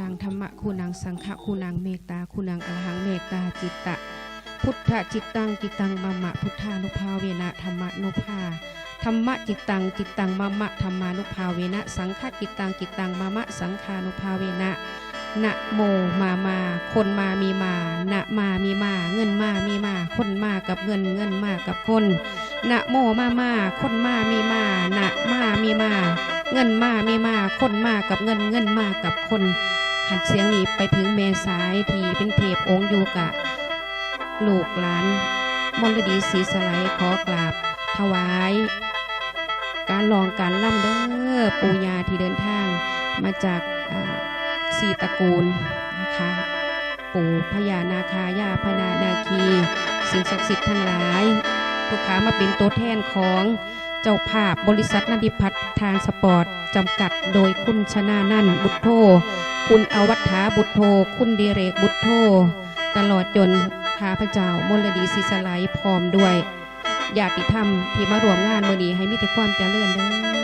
นางธรรมะคูนางสังฆะคูนางเมตตาคูนางอรหังเมตตาจิตตะ พุทธจิตตังจิตตังมะมะพุทธานุภาเวนะธรรมนุภาธรรมะจิตตังจิตตังมะมะธรรมานุภาเวนะ สังฆจิตตังจิตตังมะมะสังฆานุภาเวนะนะโมมามา คนมามีมานะมามีมา เงินมามีมา คนมากับเงินเงินมากับคนนะโมมามาคนมามีมานะมามีมา เงินมามีมา คนมากับเงินเงินมากับคน หัดเสียงนี้ไปถึงเมสายที่เป็นเทพองค์อยู่กะ ลูกหลานมลดีศรีสไลด์ขอกราบ ถวาย การลองการล่ำเด้อปูญาที่เดินทาง มาจากสี่ตระกูลนะคะปู่พญานาคาย่าพนานาคี สิ่งศักดิ์สิทธิ์ทั้งหลายผู้ขามาเป็นตัวแทนของเจ้าภาพบริษัทนันดิพัฒน์ทางสปอร์ต จำกัดโดยคุณชนานันบุตรโท คุณอวัฏฐาบุตรโทคุณดีเรกบุตรโทตลอดจนข้าพเจ้ามลดีศิสไลด์พร้อมด้วยญาติธรรมที่มารวมงานมือนี้ให้มีแต่ความเจริญเด้อ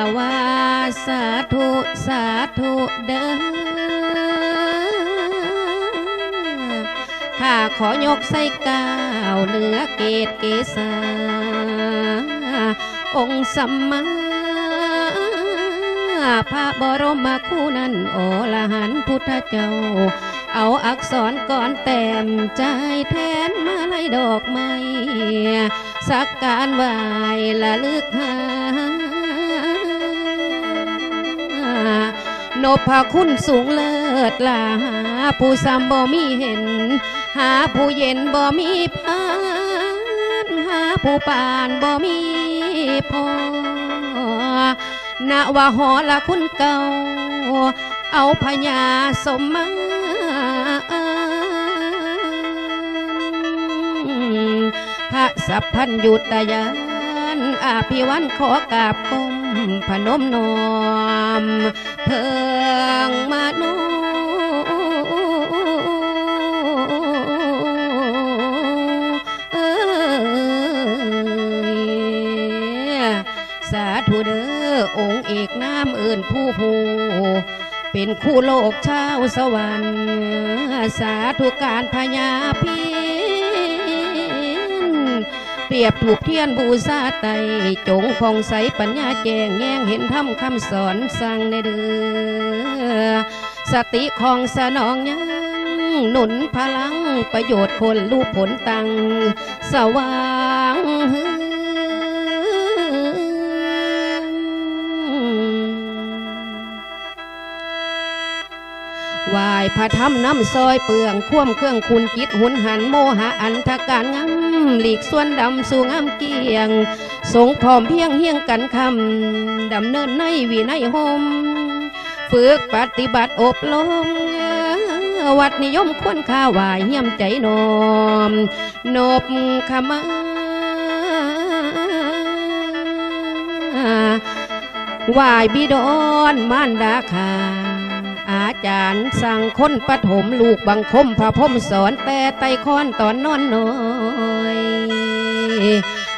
าวาสาธุสาธุเด้อข้าขอยกใส่ก้าวเหนือเกตเกษาองค์สัมมาพระบรมคู่นั้นโอลหันพุทธเจ้า เอาอักษรก่อนแต้มใจแทนมาไล่ดอกไม้สักการไหวละลึกหา นพคุณสูงเลิศลาหาผู้ซ้ำบ่มีเห็น หาผู้เย็นบ่มีพานหาผู้ปานบ่มีพอณว่าหอละคุณเก่า เอาพญาสมมาพระสัพพัญยุตยานอาภิวันขอกราบก้ม พนมนอมเพิงมาโนเอ้ยสาธุเด้อองค์เอกน้ำเอื่นผู้ผู้เป็นคู่โลกชาวสวรรค์ สาธุการพญาพิน เปรียบถูกเทียนบูชาไตจงพองใสปัญญาแจงแง่งเห็นธรรมคำสอนสั่งในเดือสติของสนองยังหนุนพลังประโยชน์คนรูปผลตังสว่าง วายพระธรรมน้ำซอยเปลืองคว่ำเครื่องคุณจิตหุนหันโมหะอันทการงามหลีกส่วนดำสู่งามเกียง สงพร้อมเพียงเฮียงกันคำดำเนินในวินัยหมฝึกปฏิบัติอบรมวัดนิยมควรค่าไหวเยี่ยมใจนอมนบขมาไหวายบิดอนมารดาคา อาจารย์สั่งคนปฐมลูกบังคมพระพมสอนแต่ไตคอนตอนนอนน้อย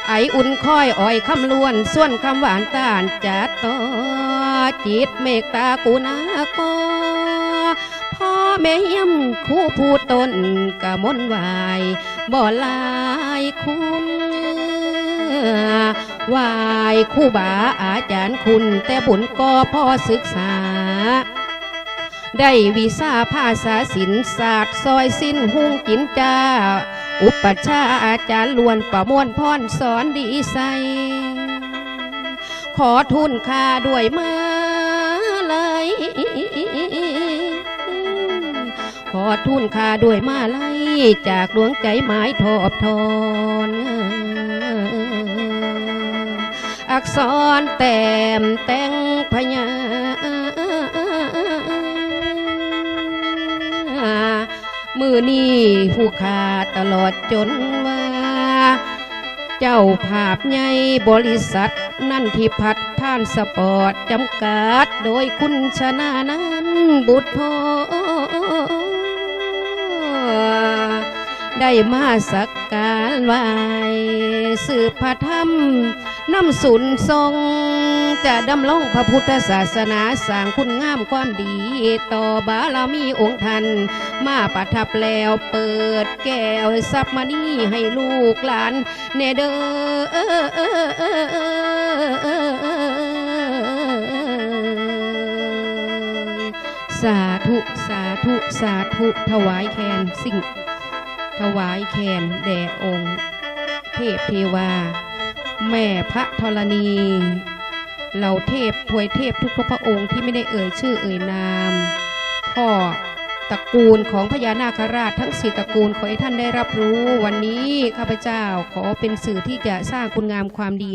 ไออุ่นค่อยอ่อยคำล้วนส่วนคำหวานตานจัดต่อจิตเมกตากุณากอพ่อแม่เยี่ยมคู่พูดตนกะมนวายบ่ลายคุณวายคู่บาอาจารย์คุณแต่บุญก็พ่อศึกษา ได้วิชาภาษาศิลป์ศาสตร์ซอยสิ้นหุ่งจินจาอุปชาอาจารย์ล้วนประมวลพรสอนดีใสขอทุนค่าด้วยมาเลยขอทุนค่าด้วยมาไลยจากดวงใจหมายทอบทอนอักษรแต้มแต่งพญา มือนี้ผู้ขาตลอดจนว่า เจ้าภาพใหญ่บริษัท นั่นที่พัดท่านสปอร์ตจำกัด โดยคุณชนะนั้นบุตรพอได้มาสักการไหวสืบพระธรรมน้ำสุนทรง จะดำรงพระพุทธศาสนาสร้างคุณงามความดี ต่อบารมีองค์ท่านมาประทับแล้วเปิดแก้วสับมานี่ให้ลูกหลานเนเดอสาธุสาธุสาธุถวายแคนสิ่ง ถวายแคนแด่องค์ เทพเทวา แม่พระธรณี เหล่าเทพทวยเทพทุกพระองค์ที่ไม่ได้เอ่ยชื่อเอ่ยนามพ่อตระกูลของพญานาคราชทั้งสี่ตระกูลขอให้ท่านได้รับรู้ วันนี้ข้าพเจ้าขอเป็นสื่อที่จะสร้างคุณงามความดี